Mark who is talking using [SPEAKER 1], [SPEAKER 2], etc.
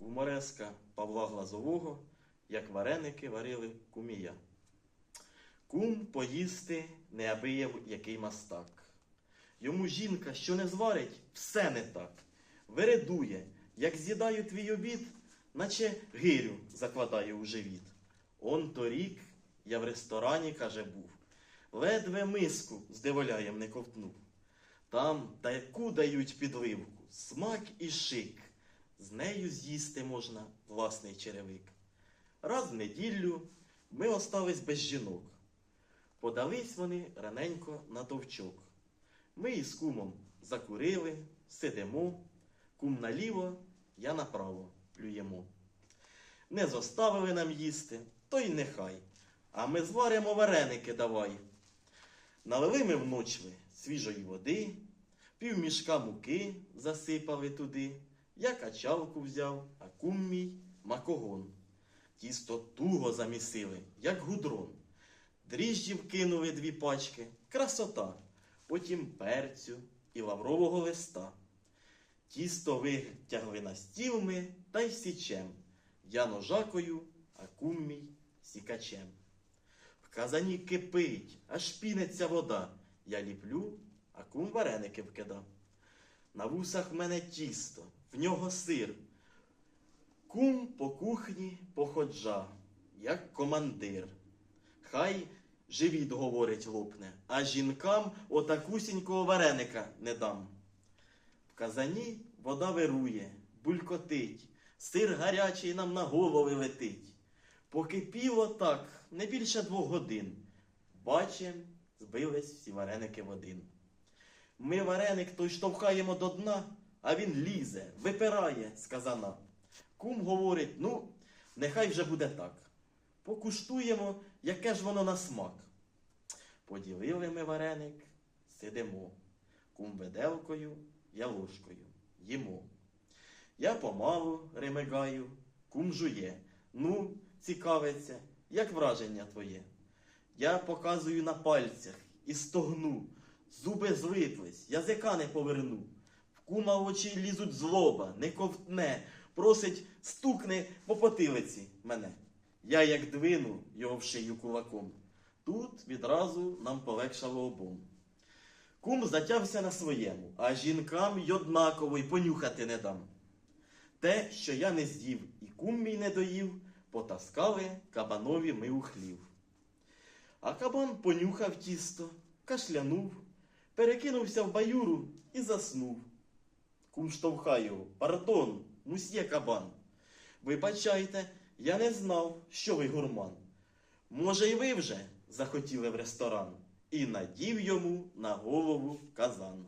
[SPEAKER 1] гумореска Павла Глазового, як вареники варили кумія. Кум поїсти неабияв який мастак. Йому жінка, що не зварить, все не так. Вередує, як з'їдаю твій обід, наче гирю закладає у живіт. Он торік я в ресторані, каже, був. Ледве миску з диволяєм не ковтнув. Там таку дають підливку, смак і шик. З нею з'їсти можна власний черевик. Раз в неділю ми остались без жінок. Подались вони раненько на товчок. Ми із кумом закурили, сидимо, кум наліво, я направо плюємо. Не зоставили нам їсти, то й нехай. А ми зваримо вареники давай. Налили ми вночли свіжої води, півмішка муки засипали туди. Я качалку взяв, а кум мій макогон. Тісто туго замісили, як гудрон. Дріжджів кинули дві пачки, красота, потім перцю і лаврового листа. Тісто витягли на стіл ми та й січем. Я ножакою, а кум мій сікачем. В казані кипить, аж пінеться вода. Я ліплю, а кум вареники вкида. На вусах в мене тісто, в нього сир. Кум по кухні походжа, як командир. Хай живіт говорить лопне, а жінкам отакусінького вареника не дам. В казані вода вирує, булькотить, сир гарячий нам на голови летить. Покипіло так не більше двох годин. Бачим, збились всі вареники в один. Ми вареник той штовхаємо до дна, а він лізе, випирає з казана. Кум говорить: ну, нехай вже буде так. Покуштуємо, яке ж воно на смак. Поділили ми вареник, сидимо. Кум виделкою, я ложкою. Їмо. Я помалу ремигаю, кум жує. Ну, цікавиться, як враження твоє. Я показую на пальцях і стогну. Зуби злиплись, язика не поверну. В кума очі лізуть злоба, не ковтне, просить стукни по потилиці мене. Я як двину його в шию кулаком. Тут відразу нам полегшало обом. Кум затявся на своєму, а жінкам й однаково й понюхати не дам. Те, що я не з'їв і кум мій не доїв, потаскали кабанові ми у хлів. А кабан понюхав тісто, кашлянув, перекинувся в баюру і заснув. Кум штовхає його. Пардон, мусьє кабан. Вибачайте, я не знав, що ви гурман. Може, й ви вже захотіли в ресторан і надів йому на голову казан.